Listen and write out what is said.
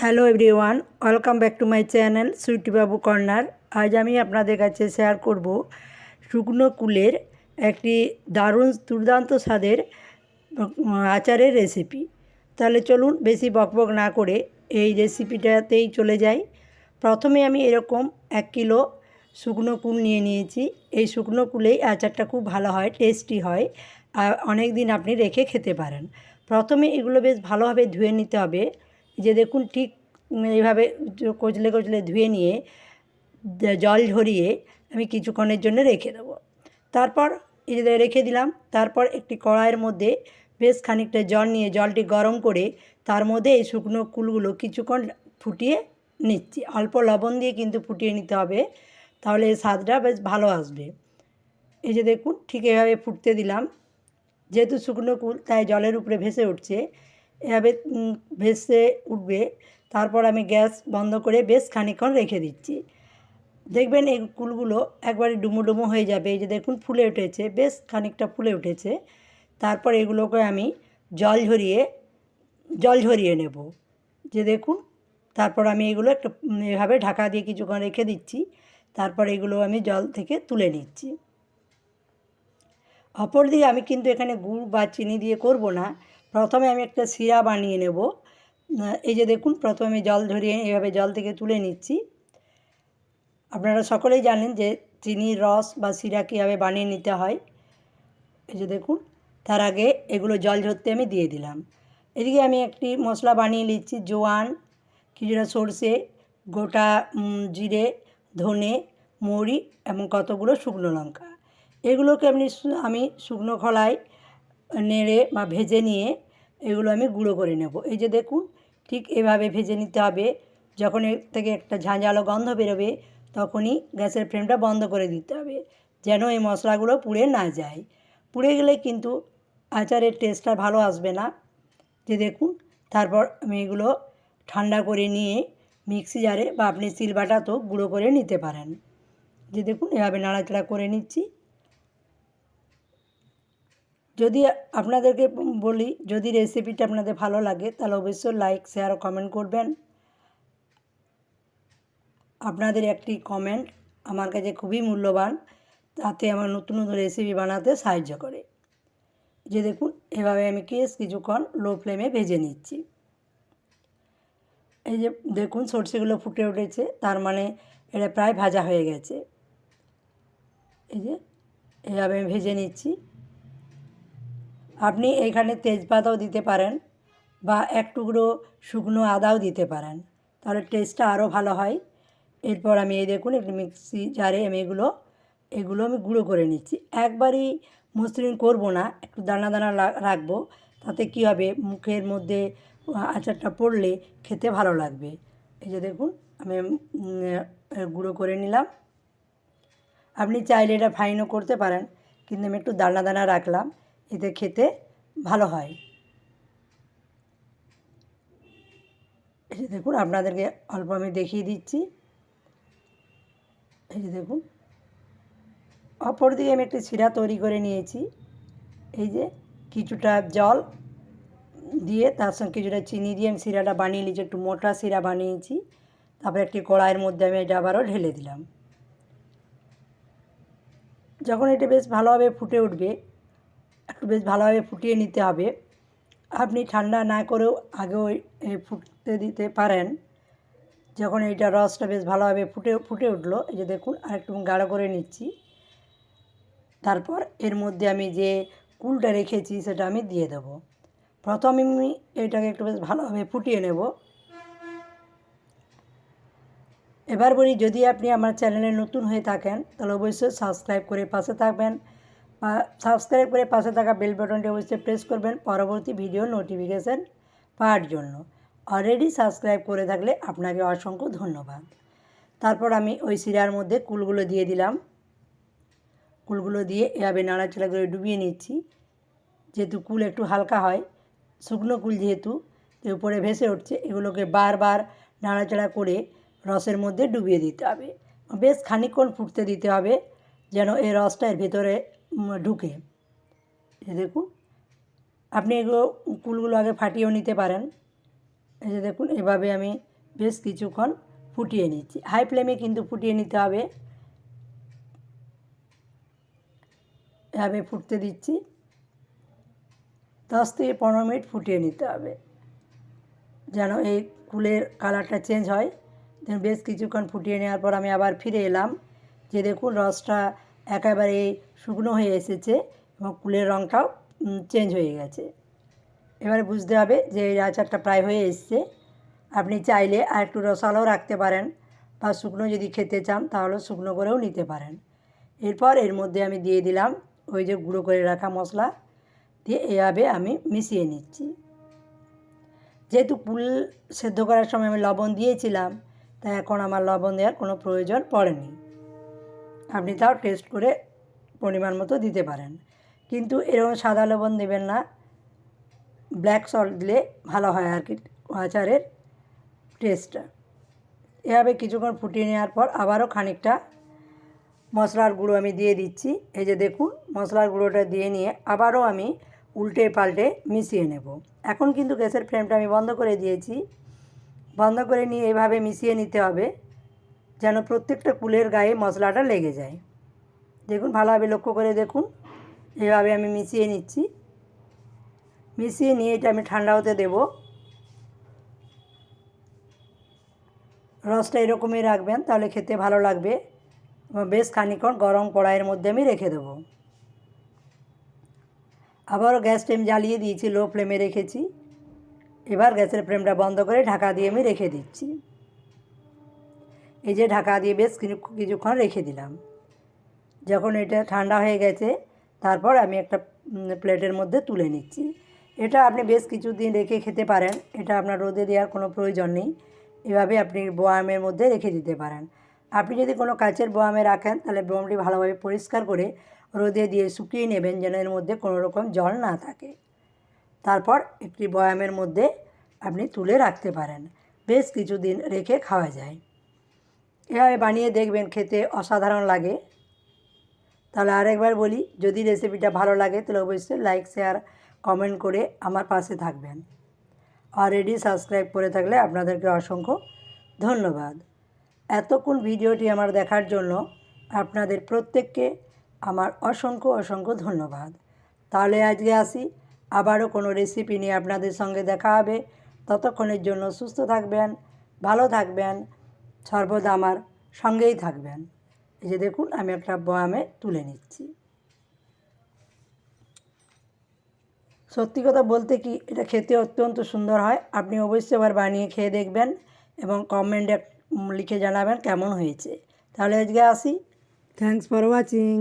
Hello everyone, welcome back to my channel Sweetybabu corner. আজ আমি আপনাদের কাছে শেয়ার করব শুকনো কুলের একটি দারুণ দুর্দান্ত স্বাদের আচারের রেসিপি তাহলে চলুন বেশি বকবক না করে এই রেসিপিটাতেই চলে যাই। প্রথমে আমি এরকম এক কিলো শুকনো কুল নিয়ে নিয়েছি। এই শুকনো কুলেই আচারটা খুব ভালো হয় টেস্টি হয়, আর অনেক দিন আপনি রেখে খেতে পারেন। প্রথমে এগুলো বেশ ভালোভাবে ধুয়ে নিতে হবে। যে দেখুন ঠিক এইভাবে কচলে কচলে ধুয়ে নিয়ে জল ঝরিয়ে আমি কিছুক্ষণের জন্য রেখে দেবো। তারপর এই যে রেখে দিলাম, তারপর একটি কড়াইয়ের মধ্যে বেশ খানিকটা জল নিয়ে জলটি গরম করে তার মধ্যে এই শুকনো কুলগুলো কিছুক্ষণ ফুটিয়ে নিচ্ছি। অল্প লবণ দিয়ে কিন্তু ফুটিয়ে নিতে হবে, তাহলে এই স্বাদটা বেশ ভালো আসবে। এই যে দেখুন, ঠিক এভাবে ফুটতে দিলাম। যেহেতু শুকনো কুল, তাই জলের উপরে ভেসে উঠছে। এভাবে ভেসে উঠবে। তারপর আমি গ্যাস বন্ধ করে বেশ খানিকক্ষণ রেখে দিচ্ছি। দেখবেন এই কুলগুলো একবারে ডুমো ডুমো হয়ে যাবে। এই যে দেখুন, ফুলে উঠেছে, বেশ খানিকটা ফুলে উঠেছে। তারপর এগুলোকে আমি জল ঝরিয়ে জল ঝরিয়ে নেব। যে দেখুন, তারপর আমি এগুলো একটা এভাবে ঢাকা দিয়ে কিছুক্ষণ রেখে দিচ্ছি। তারপর এগুলো আমি জল থেকে তুলে নিচ্ছি। অপর দিকে আমি কিন্তু এখানে গুড় বা চিনি দিয়ে করব না। প্রথমে আমি একটা শিরা বানিয়ে নেব। এই যে দেখুন, প্রথমে জল ঝরিয়ে এভাবে জল থেকে তুলে নিচ্ছি। আপনারা সকলেই জানেন যে চিনির রস বা শিরা কীভাবে বানিয়ে নিতে হয়। এই যে দেখুন, তার আগে এগুলো জল ঝরতে আমি দিয়ে দিলাম। এদিকে আমি একটি মশলা বানিয়ে নিচ্ছি, জোয়ান, কিছুটা সর্ষে, গোটা জিরে, ধনে, মৌরি এবং কতগুলো শুকনো লঙ্কা। এগুলোকে আপনি আমি শুকনো খোলায় নেড়ে বা ভেজে নিয়ে এগুলো আমি গুঁড়ো করে নেব। এই যে দেখুন, ঠিক এভাবে ভেজে নিতে হবে। যখন এর থেকে একটা ঝাঁঝালো গন্ধ বেরোবে, তখনই গ্যাসের ফ্লেমটা বন্ধ করে দিতে হবে, যেন এই মশলাগুলো পুড়ে না যায়। পুড়ে গেলে কিন্তু আচারের টেস্টটা ভালো আসবে না। যে দেখুন, তারপর আমি এগুলো ঠান্ডা করে নিয়ে মিক্সি জারে বা আপনি সিলবাটাতেও গুঁড়ো করে নিতে পারেন। যে দেখুন, এভাবে নাড়াচাড়া করে নিচ্ছি। যদি আপনাদেরকে বলি, যদি রেসিপিটা আপনাদের ভালো লাগে, তাহলে অবশ্যই লাইক শেয়ার ও কমেন্ট করবেন। আপনাদের একটি কমেন্ট আমার কাছে খুবই মূল্যবান, তাতে আমার নতুন নতুন রেসিপি বানাতে সাহায্য করে। যে দেখুন, এভাবে আমি কেস কিছুক্ষণ লো ফ্লেমে ভেজে নিচ্ছি। এই যে দেখুন, সর্ষেগুলো ফুটে উঠেছে, তার মানে এটা প্রায় ভাজা হয়ে গেছে। এই যে এভাবে আমি ভেজে নিচ্ছি। আপনি এখানে তেজপাতাও দিতে পারেন বা এক টুকরো শুকনো আদাও দিতে পারেন। তাহলে টেস্টটা আরও ভালো হয়। এরপর আমি এই দেখুন, একটি মিক্সি জারে আমি এগুলো এগুলো আমি গুঁড়ো করে নিচ্ছি। একবারই মসৃণ করব না, একটু দানা দানা রাখব। তাতে কী হবে, মুখের মধ্যে আচারটা পড়লে খেতে ভালো লাগবে। এই যে দেখুন, আমি গুঁড়ো করে নিলাম। আপনি চাইলে এটা ফাইনও করতে পারেন, কিন্তু আমি একটু দানা দানা রাখলাম। এতে খেতে ভালো হয়। এই যে দেখুন, আপনাদেরকে অল্প আমি দেখিয়ে দিচ্ছি। এই যে দেখুন, অপর দিকে আমি একটি শিরা তৈরি করে নিয়েছি। এই যে কিছুটা জল দিয়ে তার সঙ্গে কিছুটা চিনি দিয়ে আমি শিরাটা বানিয়ে নিয়েছি, একটু মোটা শিরা বানিয়েছি। তারপরে একটি কড়াইয়ের মধ্যে আমি এটা আবারও ঢেলে দিলাম। যখন এটা বেশ ভালোভাবে ফুটে উঠবে একটু বেশ ভালোভাবে ফুটিয়ে নিতে হবে। আপনি ঠান্ডা না করেও আগেও ফুটতে দিতে পারেন। যখন এইটা রসটা বেশ ভালোভাবে ফুটে ফুটে উঠল, এই যে দেখুন আর একটু গাঢ় করে নিচ্ছি। তারপর এর মধ্যে আমি যে কুলটা রেখেছি সেটা আমি দিয়ে দেবো। প্রথমে আমি এটাকে একটু বেশ ভালোভাবে ফুটিয়ে নেব। এবার বলি, যদি আপনি আমার চ্যানেলে নতুন হয়ে থাকেন, তাহলে অবশ্যই সাবস্ক্রাইব করে পাশে থাকবেন। সাবস্ক্রাইব করে পাশে থাকা বেল বাটনটি অবশ্যই প্রেস করবেন পরবর্তী ভিডিও নোটিফিকেশান পাওয়ার জন্য। অলরেডি সাবস্ক্রাইব করে থাকলে আপনাকে অসংখ্য ধন্যবাদ। তারপর আমি ওই শিরার মধ্যে কুলগুলো দিয়ে দিলাম। কুলগুলো দিয়ে এভাবে নাড়াচাড়া করে ডুবিয়ে নিচ্ছি। যেহেতু কুল একটু হালকা হয়, শুকনো কুল যেহেতু উপরে ভেসে উঠছে, এগুলোকে বারবার নাড়াচাড়া করে রসের মধ্যে ডুবিয়ে দিতে হবে। বেশ খানিকক্ষণ ফুটতে দিতে হবে যেন এই রসটা এর ভেতরে ঢুকে। এই দেখুন, আপনি এগুলো কুলগুলো আগে ফাটিয়েও নিতে পারেন। এই যে দেখুন, এভাবে আমি বেশ কিছুক্ষণ ফুটিয়ে নিচ্ছি। হাই ফ্লেমে কিন্তু ফুটিয়ে নিতে হবে। এভাবে ফুটতে দিচ্ছি। দশ থেকে পনেরো মিনিট ফুটিয়ে নিতে হবে। যেন এই কুলের কালারটা চেঞ্জ হয়। বেশ কিছুক্ষণ ফুটিয়ে নেওয়ার পর আমি আবার ফিরে এলাম। যে দেখুন, রসটা একেবারে শুকনো হয়ে এসেছে এবং কুলের রঙটাও চেঞ্জ হয়ে গেছে। এবারে বুঝতে হবে যে এই আচারটা প্রায় হয়ে এসছে। আপনি চাইলে আর একটু রসালাও রাখতে পারেন বা শুকনো যদি খেতে চান তাহলে শুকনো করেও নিতে পারেন। এরপর এর মধ্যে আমি দিয়ে দিলাম ওই যে গুঁড়ো করে রাখা মশলা। দিয়ে এভাবে আমি মিশিয়ে নিচ্ছি। যেহেতু কুল সেদ্ধ করার সময় আমি লবণ দিয়েছিলাম, তাই এখন আমার লবণ দেওয়ার কোনো প্রয়োজন পড়েনি। আপনি তাও টেস্ট করে পরিমাণ মতো দিতে পারেন। কিন্তু এরকম সাদা লবণ দেবেন না। ব্ল্যাক সল্ট দিলে ভালো হয় আর কি আচারের টেস্টটা এভাবে কিছুক্ষণ ফুটিয়ে নেওয়ার পর আবারও খানিকটা মশলার গুঁড়ো আমি দিয়ে দিচ্ছি। এই যে দেখুন, মশলার গুঁড়োটা দিয়ে নিয়ে আবারও আমি উল্টে পাল্টে মিশিয়ে নেব। এখন কিন্তু গ্যাসের ফ্লেমটা আমি বন্ধ করে দিয়েছি। বন্ধ করে নিয়ে এভাবে মিশিয়ে নিতে হবে। যেন প্রত্যেকটা কুলের গায়ে মশলাটা লেগে যায়। দেখুন, ভালোভাবে লক্ষ্য করে দেখুন। এভাবে আমি মিশিয়ে নিচ্ছি। মিশিয়ে নিয়ে এটা আমি ঠান্ডা হতে দেব। রসটা এরকমই রাখবেন, তাহলে খেতে ভালো লাগবে। বেশ খানিক্ষণ গরম কড়াইয়ের মধ্যে আমি রেখে দেবো। আবারও গ্যাস ফ্লেম জ্বালিয়ে দিয়েছি, লো ফ্লেমে রেখেছি। এবার গ্যাসের ফ্লেমটা বন্ধ করে ঢাকা দিয়ে আমি রেখে দিচ্ছি। এই যে ঢাকা দিয়ে বেশ কিছু কিছুক্ষণ রেখে দিলাম। যখন এটা ঠান্ডা হয়ে গেছে, তারপর আমি একটা প্লেটের মধ্যে তুলে নিচ্ছি। এটা আপনি বেশ কিছুদিন রেখে খেতে পারেন। এটা আপনার রোদে দেওয়ার কোনো প্রয়োজন নেই। এভাবে আপনি বোয়ামের মধ্যে রেখে দিতে পারেন। আপনি যদি কোনো কাচের বোয়ামে রাখেন, তাহলে বোয়ামটি ভালোভাবে পরিষ্কার করে রোদে দিয়ে শুকিয়ে নেবেন, যেন এর মধ্যে কোনো রকম জল না থাকে। তারপর একটি বয়ামের মধ্যে আপনি তুলে রাখতে পারেন। বেশ কিছুদিন রেখে খাওয়া যায়। এভাবে বানিয়ে দেখবেন, খেতে অসাধারণ লাগে। তাহলে আরেকবার বলি, যদি রেসিপিটা ভালো লাগে, তাহলে অবশ্যই লাইক শেয়ার কমেন্ট করে আমার পাশে থাকবেন। অলরেডি সাবস্ক্রাইব করে থাকলে আপনাদেরকে অসংখ্য ধন্যবাদ। এতক্ষণ ভিডিওটি আমার দেখার জন্য আপনাদের প্রত্যেককে আমার অসংখ্য অসংখ্য ধন্যবাদ। তাহলে আজকে আসি, আবারও কোনো রেসিপি নিয়ে আপনাদের সঙ্গে দেখা হবে। ততক্ষণের জন্য সুস্থ থাকবেন, ভালো থাকবেন। সর্বদা আমার সঙ্গেই থাকবেন। এই যে দেখুন, আমি একটা বয়ামে তুলে নিচ্ছি। সত্যি কথা বলতে কি, এটা খেতে অত্যন্ত সুন্দর হয়। আপনি অবশ্যই এবার বানিয়ে খেয়ে দেখবেন এবং কমেন্টে লিখে জানাবেন কেমন হয়েছে। তাহলে আজকে আসি। Thanks for watching